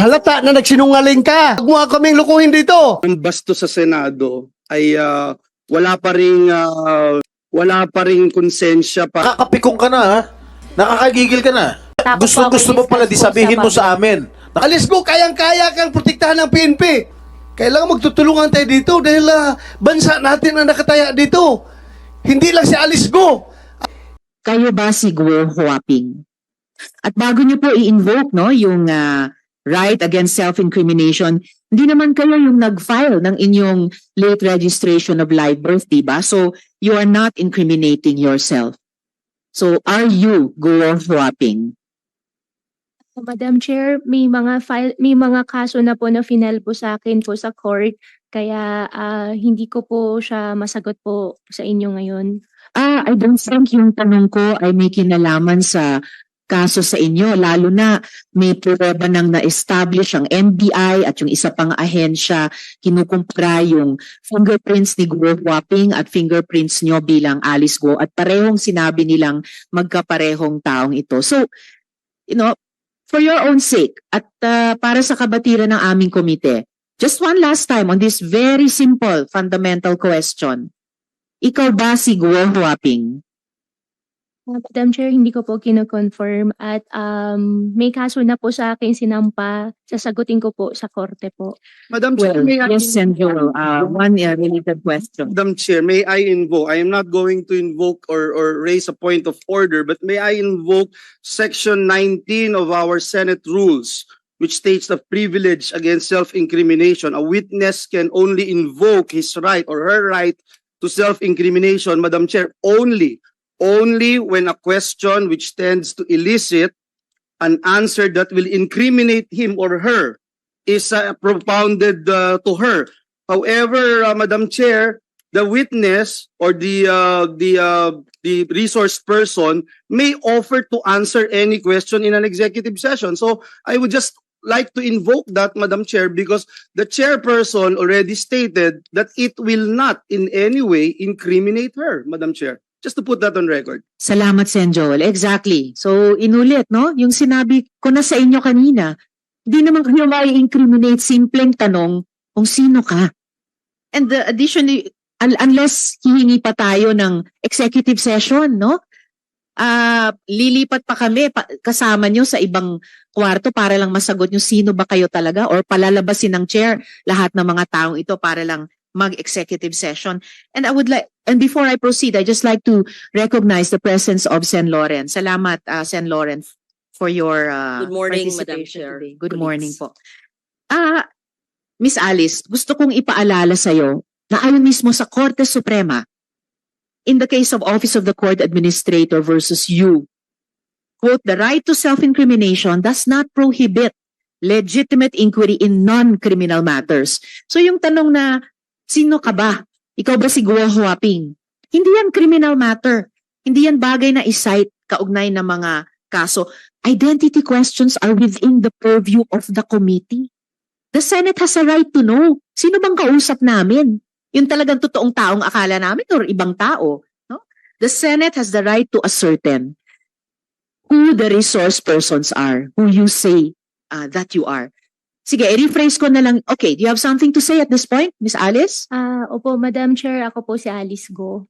Halata na nagsinungaling ka. Huwag mo kaming lukuhin dito. ang basto sa Senado ay ah, wala pa ring ah, wala pa ring konsensya pa Nakakapikong ka na, ha? Nakakagigil ka na. Tapos Gusto gusto mo pala di po sabihin sa mo sa amin. Alis mo, kayang-kaya kang protektahan ng PNP. Kailangan magtutulungan tayo dito dahil ah, bansa natin ang nakataya dito. Hindi lang si Alice Go. kayo ba si Guo Huaping? At bago niyo po i-invoke no, yung ah, right against self-incrimination, hindi naman kayo yung nag-file ng inyong late registration of live birth, di ba? So, you are not incriminating yourself. So, are you Guo Huaping? Madam Chair, may mga file, may mga kaso na po na final po sa akin po sa court kaya ah, hindi ko po siya masagot po sa inyo ngayon. Ah, I don't think yung tanong ko ay may kinalaman sa kaso sa inyo, lalo na may prueba nang na-establish ang NBI at yung isa pang ahensya kinukumpara yung fingerprints ni Guo Huaping at fingerprints nyo bilang Alice Guo at parehong sinabi nilang magkaparehong taong ito. So, you know, for your own sake at ah, para sa kabatiran ng aming komite, just one last time on this very simple fundamental question. Ikaw ba si Guo Huaping? Madam Chair, hindi ko po kino-confirm at um, may kaso na po sa akin sinampa. Sasagutin ko po sa korte po. Madam Chair Well, may I yes, Sen. Joel. Uh, one uh, related question. Madam Chair may I invoke I am not going to invoke or or raise a point of order but may I invoke section 19 of our Senate rules which states the privilege against self-incrimination a witness can only invoke his right or her right to self-incrimination Madam Chair only only when a question which tends to elicit an answer that will incriminate him or her is uh, propounded uh, to her. However, uh, Madam Chair, the witness or the uh, the uh, the resource person may offer to answer any question in an executive session. So I would just like to invoke that, Madam Chair, because the chairperson already stated that it will not in any way incriminate her, Madam Chair. Just to put that on record. Salamat, Sen. Joel. Exactly. So, inulit, no? Yung sinabi ko na sa inyo kanina, di naman kayo mai-incriminate simpleng tanong kung sino ka. And the additionally, un- unless hihingi pa tayo ng executive session, no? Ah, lilipat pa kami pa- kasama nyo sa ibang kwarto para lang masagot nyo sino ba kayo talaga or palalabasin ng chair lahat ng mga taong ito para lang mag-executive session. And I would like, and before I proceed, I just like to recognize the presence of Sen. Lauren. Salamat, uh, Sen. Lauren, for your uh, Good morning, Madam Chair. today. Good Colleagues. morning po. Ah, Miss Alice, gusto kong ipaalala sa iyo na ayon mismo sa Korte Suprema, in the case of Office of the Court Administrator versus you, quote, the right to self-incrimination does not prohibit legitimate inquiry in non-criminal matters. So yung tanong na, sino ka ba? Ikaw ba si Guo Huaping? Hindi yan criminal matter. Hindi yan bagay na isight kaugnay ng mga kaso. Identity questions are within the purview of the committee. The Senate has a right to know. Sino bang kausap namin? Yung talagang totoong taong akala namin or ibang tao. No? The Senate has the right to ascertain who the resource persons are, who you say uh, that you are. Sige, i-rephrase ko na lang. Okay, do you have something to say at this point, Miss Alice? Ah, opo, Madam Chair, ako po si Alice Go.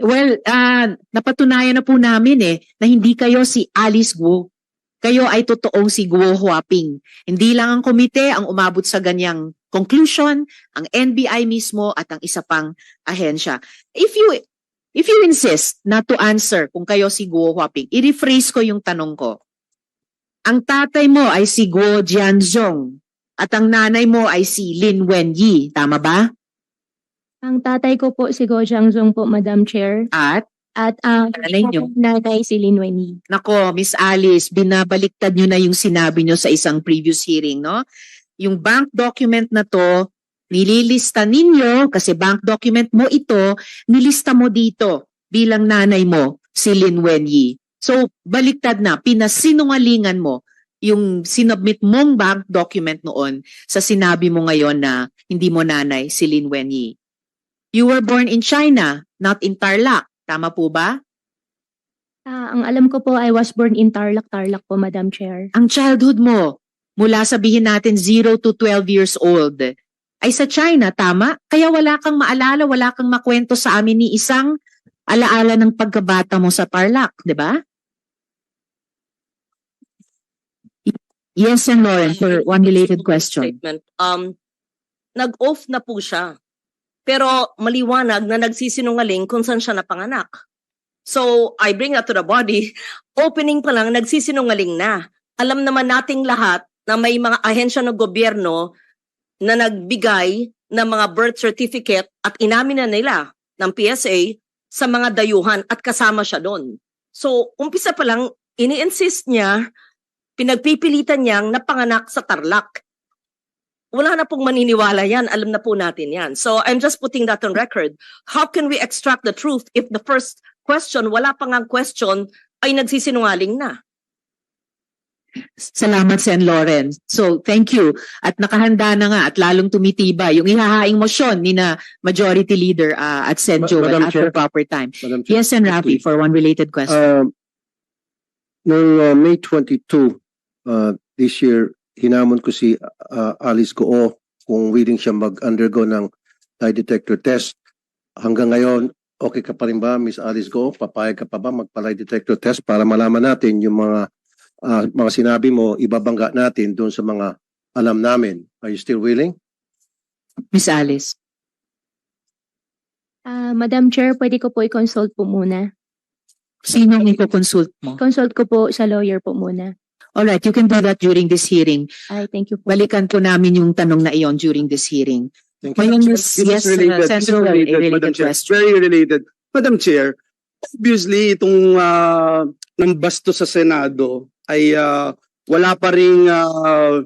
Well, ah, napatunayan na po namin eh na hindi kayo si Alice Guo. Kayo ay totoong si Guo Huaping. Hindi lang ang komite ang umabot sa ganyang conclusion, ang NBI mismo at ang isa pang ahensya. If you if you insist not to answer kung kayo si Guo Huaping, i-rephrase ko yung tanong ko. Ang tatay mo ay si Guo Jianzhong at ang nanay mo ay si Lin Wenyi, tama ba? Ang tatay ko po si Go Jiangzong po, Madam Chair. At At ang Nanay niyo? nanay si Lin Wenyi. Nako, Miss Alice, binabaliktad nyo na yung sinabi nyo sa isang previous hearing, no? Yung bank document na to, nililista ninyo, kasi bank document mo ito, nilista mo dito bilang nanay mo, si Lin Wenyi. So, baliktad na, pinasinungalingan mo yung sinubmit mong bank document noon sa sinabi mo ngayon na hindi mo nanay si Lin Wenyi. You were born in China, not in Tarlac. Tama po ba? Ah, ang alam ko po, I was born in Tarlac, Tarlac po, Madam Chair. ang childhood mo mula sabihin natin 0 to 12 years old ay sa China, tama? Kaya wala kang maalala, wala kang makwento sa amin ni isang alaala ng pagkabata mo sa Tarlac, di ba? Yes, and Lauren, for one related question. Statement. Um, nag-off na po siya. Pero maliwanag na nagsisinungaling kung saan siya napanganak. So, I bring that to the body. Opening pa lang, nagsisinungaling na. Alam naman nating lahat na may mga ahensya ng gobyerno na nagbigay ng mga birth certificate at inamin na nila ng PSA sa mga dayuhan at kasama siya doon. So, umpisa pa lang, ini-insist niya, pinagpipilitan niyang napanganak sa Tarlac wala na pong maniniwala yan. Alam na po natin yan. So I'm just putting that on record. How can we extract the truth if the first question, wala pang ang question, ay nagsisinungaling na? Salamat, Sen. Lauren. So, thank you. At nakahanda na nga at lalong tumitiba yung ihahaing motion ni na Majority Leader uh, at Sen. Ma- Joel Madam at Chair. the proper time. Madam Chair. Yes, and Rafi, for one related question. Uh, noong uh, May 22 uh, this year, hinamon ko si uh, Alice Goo kung willing siya mag-undergo ng lie detector test. Hanggang ngayon, okay ka pa rin ba, Miss Alice Goo? Papayag ka pa ba magpa-lie detector test para malaman natin yung mga uh, mga sinabi mo, ibabangga natin doon sa mga alam namin. Are you still willing? Miss Alice. Ah, Madam Chair, pwede ko po i-consult po muna. Sino ang i-consult mo? Consult ko po sa lawyer po muna. Alright, you can do that during this hearing. Ay, thank you po. Balikan po namin yung tanong na iyon during this hearing. Thank you. This yes, is related. uh, Sen. This is Joel, a related, related Madam Chair. question. Very related. Madam Chair, obviously itong uh, ng basto sa Senado ay ah, wala pa ring ah,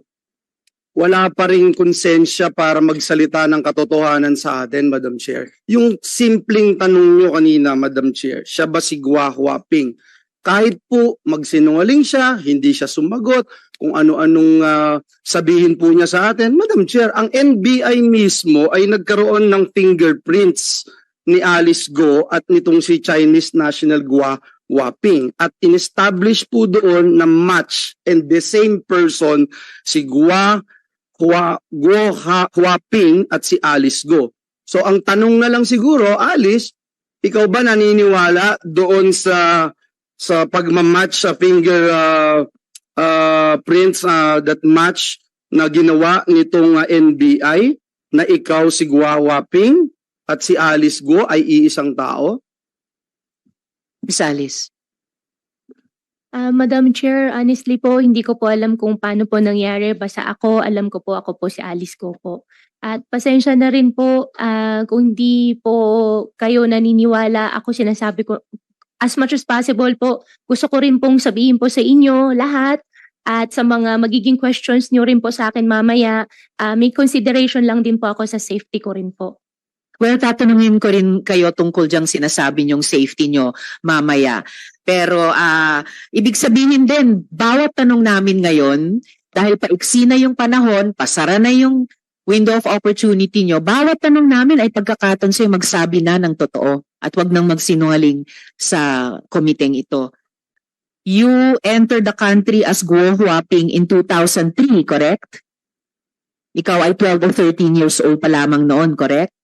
wala pa ring konsensya para magsalita ng katotohanan sa atin, Madam Chair. Yung simpleng tanong nyo kanina, Madam Chair, siya ba si Gua Huaping? Kahit po magsinungaling siya, hindi siya sumagot, kung ano-anong ah, sabihin po niya sa atin. Madam Chair, ang NBI mismo ay nagkaroon ng fingerprints ni Alice Go at nitong si Chinese National Gua Waping at in-establish po doon na match and the same person si Gua Hua, Guo Ha, Huaping at si Alice Go. So ang tanong na lang siguro, Alice, ikaw ba naniniwala doon sa sa pagmamatch sa finger uh, uh, prints uh, that match na ginawa nitong uh, NBI na ikaw si Gua Huaping at si Alice Go ay iisang tao? Miss Alice. Ah, Madam Chair, honestly po, hindi ko po alam kung paano po nangyari. Basta ako, alam ko po, ako po si Alice ko po. At pasensya na rin po ah, kung hindi po kayo naniniwala. Ako sinasabi ko, as much as possible po, gusto ko rin pong sabihin po sa inyo lahat at sa mga magiging questions nyo rin po sa akin mamaya, ah, may consideration lang din po ako sa safety ko rin po. Well, tatanungin ko rin kayo tungkol diyang sinasabi niyong safety niyo mamaya. Pero ah ibig sabihin din, bawat tanong namin ngayon, dahil paiksi na yung panahon, pasara na yung window of opportunity niyo, bawat tanong namin ay pagkakataon sa'yo magsabi na ng totoo at wag nang magsinungaling sa komiteng ito. You entered the country as Guo Huaping in 2003, correct? Ikaw ay 12 or 13 years old pa lamang noon, correct?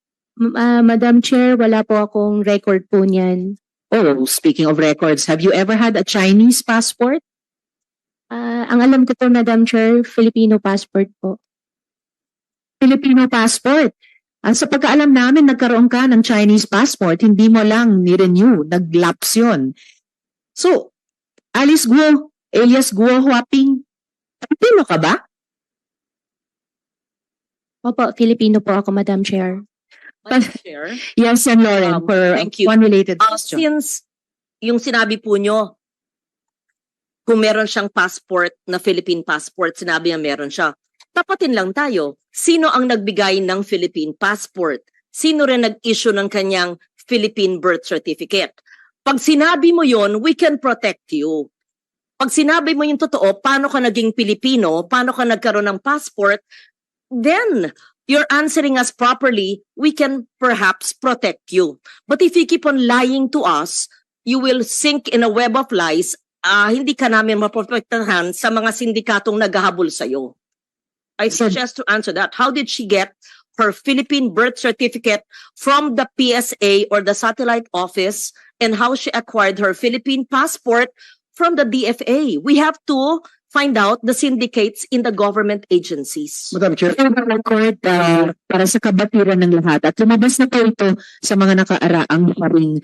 Ah, Madam Chair, wala po akong record po niyan. Oh, speaking of records, have you ever had a Chinese passport? Ah, ang alam ko po, Madam Chair, Filipino passport po. Filipino passport. Ang sa pagkaalam namin, nagkaroon ka ng Chinese passport, hindi mo lang ni-renew, nag-lapse yun. So, Alice Guo, alias Guo Huaping, Filipino ka ba? Opo, Filipino po ako, Madam Chair. Madam Chair, Yes, and Lauren, Um, for thank you. one related uh, question. since yung sinabi po nyo, kung meron siyang passport na Philippine passport, sinabi niya meron siya. Tapatin lang tayo. Sino ang nagbigay ng Philippine passport? Sino rin nag-issue ng kanyang Philippine birth certificate? Pag sinabi mo yon, we can protect you. Pag sinabi mo yung totoo, paano ka naging Pilipino, paano ka nagkaroon ng passport, then you're answering us properly, we can perhaps protect you. But if you keep on lying to us, you will sink in a web of lies ah, hindi ka namin maprotektahan sa mga sindikatong naghahabol sa'yo. I suggest to answer that. How did she get her Philippine birth certificate from the PSA or the satellite office and how she acquired her Philippine passport from the DFA? We have to find out the syndicates in the government agencies. Madam Chair, For the record, uh, para sa kabatiran ng lahat, at lumabas na po ito sa mga nakaaraang haring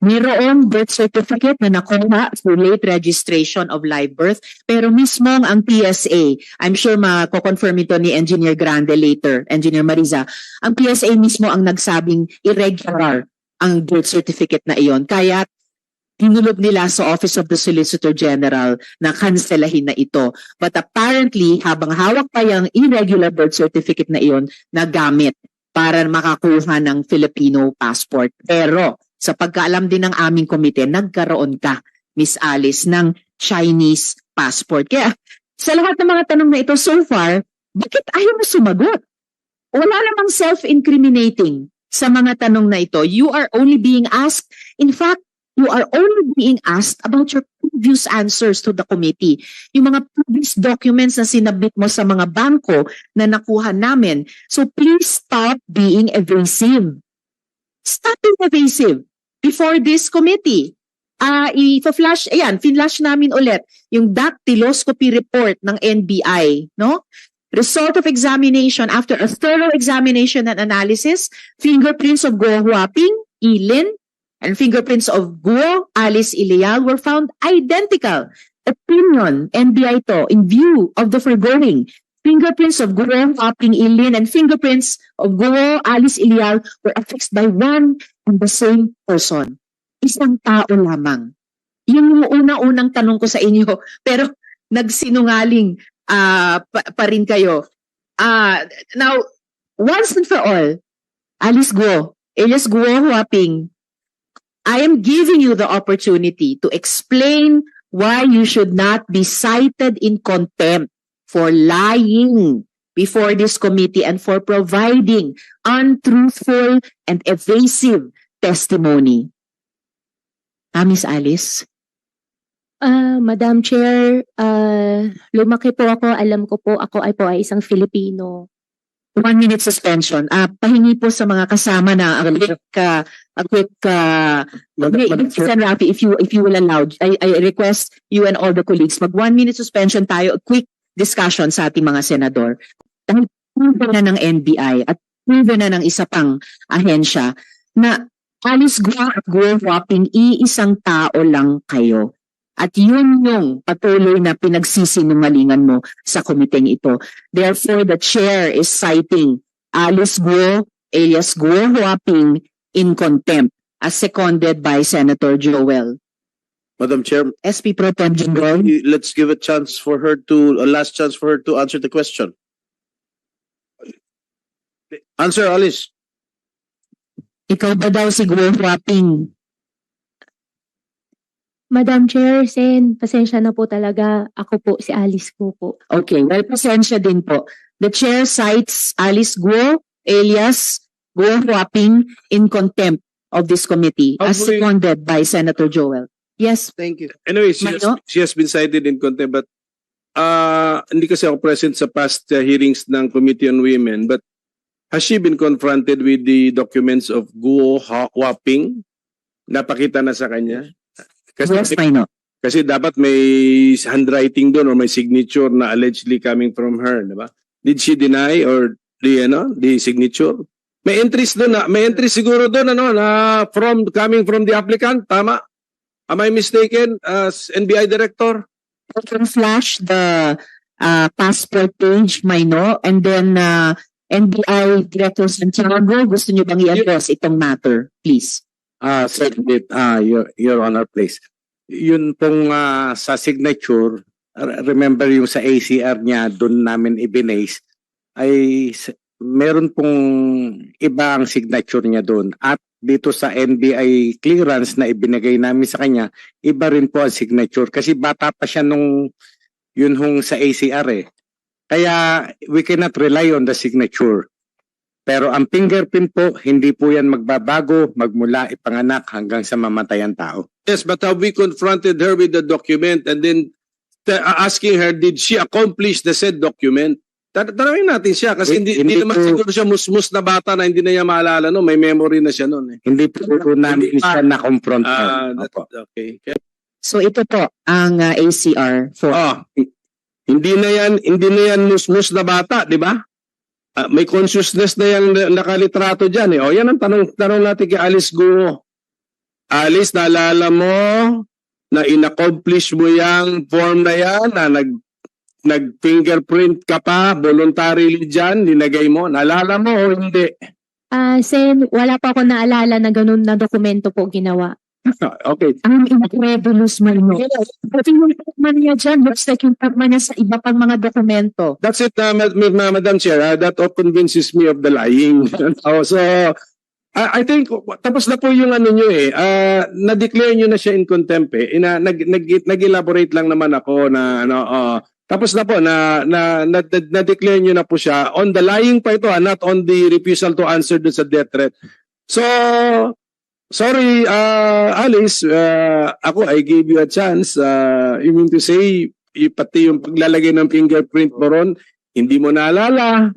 Mayroong birth certificate na nakuha through late registration of live birth, pero mismo ang PSA, I'm sure mako-confirm ito ni Engineer Grande later, Engineer Mariza, ang PSA mismo ang nagsabing irregular ang birth certificate na iyon. Kaya tinulog nila sa Office of the Solicitor General na kanselahin na ito. But apparently, habang hawak pa yung irregular birth certificate na iyon, nagamit para makakuha ng Filipino passport. Pero sa pagkaalam din ng aming komite, nagkaroon ka, Miss Alice, ng Chinese passport. Kaya sa lahat ng mga tanong na ito so far, bakit ayaw mo sumagot? Wala namang self-incriminating sa mga tanong na ito. You are only being asked, in fact, you are only being asked about your previous answers to the committee. Yung mga previous documents na sinabit mo sa mga bangko na nakuha namin. So please stop being evasive. Stop being evasive before this committee. Ah, i-flash, ayan, finlash namin ulit yung dactyloscopy report ng NBI, no? Result of examination after a thorough examination and analysis, fingerprints of Guo Huaping, Ilin, and fingerprints of Guo, Alice Ilial were found identical. Opinion, NBI to, in view of the foregoing, fingerprints of Guo Huaping, Ilin, and fingerprints of Guo, Alice Ilial were affixed by one and the same person. Isang tao lamang. Yung una-unang tanong ko sa inyo, pero nagsinungaling ah pa, pa rin kayo. Ah, now, once and for all, Alice Guo, Elias Guo Huaping, I am giving you the opportunity to explain why you should not be cited in contempt for lying before this committee and for providing untruthful and evasive testimony. Ah, Miss Alice? Ah, Madam Chair, ah, lumaki po ako, alam ko po ako ay po ay isang Filipino. One minute suspension. Ah, pahingi po sa mga kasama na a quick, uh, a quick, uh, Madam, Chair. Rafi, if you, if you will allow, I, I request you and all the colleagues, mag one minute suspension tayo, a quick discussion sa ating mga senador. Dahil proven na ng NBI at proven na ng isa pang ahensya na Alice Guo at Guo Huaping, iisang tao lang kayo. At yun yung patuloy na pinagsisinungalingan mo sa komiteng ito. Therefore, the chair is citing Alice Guo, alias Guo Huaping, in contempt, as seconded by Senator Joel. Madam Chair, SP Pro Tem Jinggoy. let's give a chance for her to, a last chance for her to answer the question. Answer, Alice. Ikaw ba daw si Guo Huaping? Madam Chair, Sen, pasensya na po talaga. Ako po si Alice ko po. Okay, well, pasensya din po. The chair cites Alice Guo, alias Guo Huaping, in contempt of this committee, as Hopefully- seconded by Senator Joel. Yes, Thank you. Anyway, she has, she has been cited in contempt but uh, hindi kasi ako present sa past uh, hearings ng Committee on Women but has she been confronted with the documents of Guo Huaping? Napakita na sa kanya? Kasi, yes, Maino. kasi dapat may handwriting doon or may signature na allegedly coming from her, di ba? Did she deny or the ano, the signature? May entries doon na, may entries siguro doon ano na from coming from the applicant, tama? Am I mistaken as NBI director? You can flash the uh, passport page, Maino, and then uh, NBI Director Santiago, gusto niyo bang i-address itong matter, please? Ah, Senator, ah, Your, Your Honor, please. Yun pong ah, sa signature, remember yung sa ACR niya, doon namin ibinase, ay meron pong iba ang signature niya doon. At dito sa NBI clearance na ibinigay namin sa kanya, iba rin po ang signature. Kasi bata pa siya nung yun hong sa ACR eh. Kaya we cannot rely on the signature. Pero ang fingerprint po, hindi po yan magbabago magmula ipanganak hanggang sa mamatay ang tao. Yes, but have we confronted her with the document and then asking her, did she accomplish the said document? Tanawin natin siya kasi hindi, Hindi hindi naman po- siguro siya musmus na bata na hindi na niya maalala no, may memory na siya noon eh. Hindi po po namin Hindi pa. siya na-confront. Ah, that- Opo. okay. So ito po ang uh, ACR for Ah, hindi na yan, hindi na yan musmus na bata, di ba? Ah, may consciousness na yung na- nakalitrato diyan eh. O yan ang tanong tanong natin kay Alice Guo. Alice, naalala mo na inaccomplish mo yung form na yan na nag nag-fingerprint ka pa voluntarily diyan, linagay mo. Naalala mo o hindi? Ah, Sen, wala pa ako naalala na ganun na dokumento po ginawa. okay. ang incredulous man mo. Pati yung tagman niya dyan, looks like yung tagman niya sa iba pang mga dokumento. That's it, uh, Ma- Ma- Madam Chair. Uh, that all convinces me of the lying. oh, so, I I think, tapos na po yung ano nyo eh. Uh, na-declare nyo na siya in contempt eh. Ina, nag, nag, nag-elaborate lang naman ako na, ano, uh, tapos na po, na, na, na, na-declare nyo na po siya. On the lying pa ito, ah, not on the refusal to answer dun sa death threat. So, sorry, uh, Alice, uh, ako, I gave you a chance. Uh, you mean to say, pati yung paglalagay ng fingerprint mo ron, hindi mo naalala.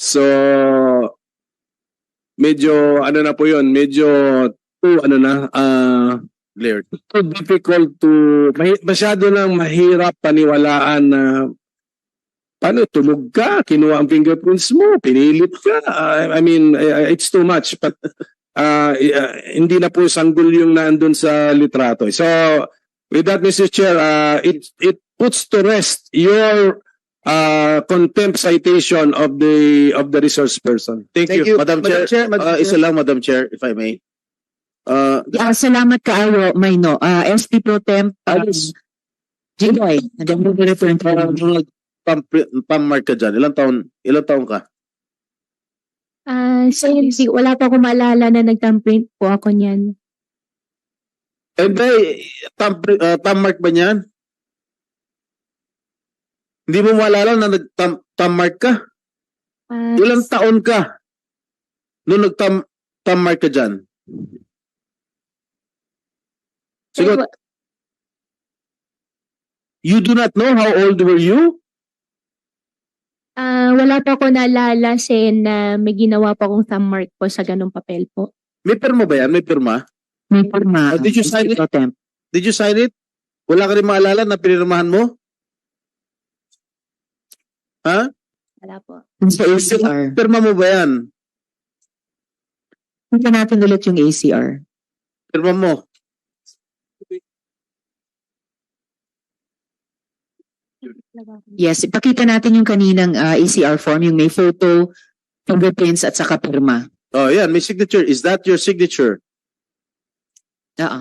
So, medyo, ano na po yun, medyo, too, ano na, uh, too difficult to, mahi- masyado nang mahirap paniwalaan na, paano, tulog ka, kinuha ang fingerprints mo, pinilit ka. Uh, I mean, uh, it's too much. But, uh, uh, hindi na po sanggol yung nandun sa litrato. So, with that, Mr. Chair, uh, it, it puts to rest your uh, contempt citation of the of the resource person. Thank, Thank you, Madam Chair. Uh, isa lang, Madam Chair, if I may. Uh, Ah, salamat kaayo, Mayno. Uh, SP Pro Temp, um, Jigoy, nagandang return parang nung nag-pam pam-mark ka dyan, ilang taon, ilang taon ka? Ah, Sen, hindi, wala pa ako maalala na nagtamprint po ako niyan. Eh, ba, tam, uh, tam-mark ba niyan? Hindi mo maalala na nag-tam tam-mark ka? Ah, Ilang taon ka? Nung nag-tam tam-mark ka dyan? Siguro, you do not know how old were you? ah, wala pa ako naalala, Sen, na may ginawa pa akong thumb mark po sa ganung papel po. May pirma ba yan? May pirma? May pirma. Oh, did you sign it? Temp. Did you sign it? Wala ka rin maalala na pinirmahan mo? Ha? Wala po. Sa ACR. Pirma mo ba yan? Punta natin ulit yung ACR. Pirma mo. Yes, ipakita natin yung kaninang uh, ACR form, yung may photo, fingerprints at saka pirma. Oh, yan. May signature. Is that your signature? Oo.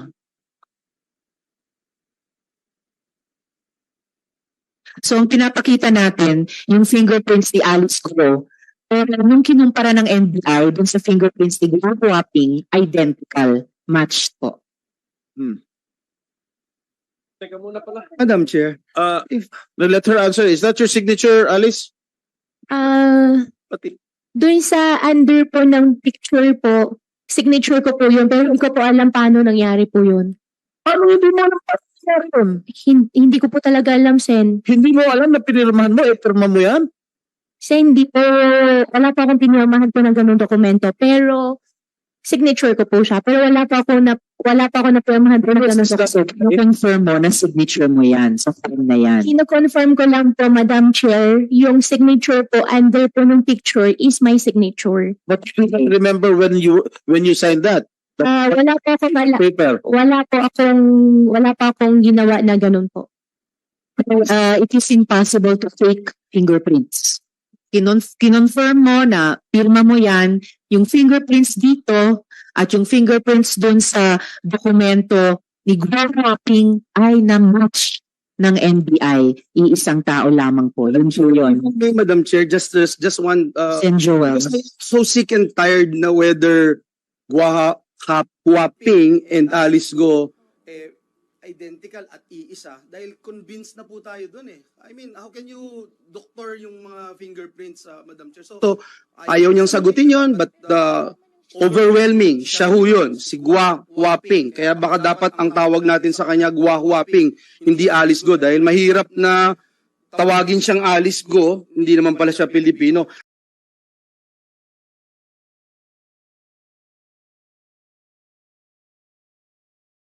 So, ang pinapakita natin, yung fingerprints ni Alice Crow, pero nung kinumpara ng NBI dun sa fingerprints ni Wapping, identical, matched po. Teka muna pala. Madam Chair, Uh, No, let her answer. Is that your signature, Alice? Ah, Pati. doon sa under po ng picture po, signature ko po yun, pero hindi ko po alam paano nangyari po yun. Paano hindi mo alam paano nangyari yun? Hin- hindi ko po talaga alam, Sen. Hindi mo alam na pinirmahan mo, eh, pirma mo yan? Sen, hindi po, wala pa akong pinirmahan po ng ganung dokumento, pero signature ko po siya. Pero wala pa ako na, wala pa ako na pirmahan po ng ganung dokumento. Confirm mo na signature mo yan sa form na yan. Kino-confirm ko lang po, Madam Chair, yung signature po under po ng picture is my signature. But you don't remember when you when you signed that Ah, wala po ako mala, paper. wala po akong wala pa akong ginawa na ganun po. uh, it is impossible to fake fingerprints. Kinon kinonfirm mo na pirma mo yan, yung fingerprints dito at yung fingerprints dun sa dokumento ni Mapping ay na-match ng NBI. Iisang tao lamang po. Yun po yun. may Madam Chair, just just, one uh, Sen Joel. So sick and tired na whether Gua Hap- Huaping and Alice Go, identical at iisa dahil convinced na po tayo dun eh. I mean, how can you doctor yung mga fingerprints, uh, Madam Chair? So, ayaw niyang sagutin yon but the overwhelming, siya ho yun, si Gua Huaping. Kaya baka dapat ang tawag natin sa kanya Gua Huaping, hindi Alice Go dahil mahirap na tawagin siyang Alice Go, hindi naman pala siya Pilipino.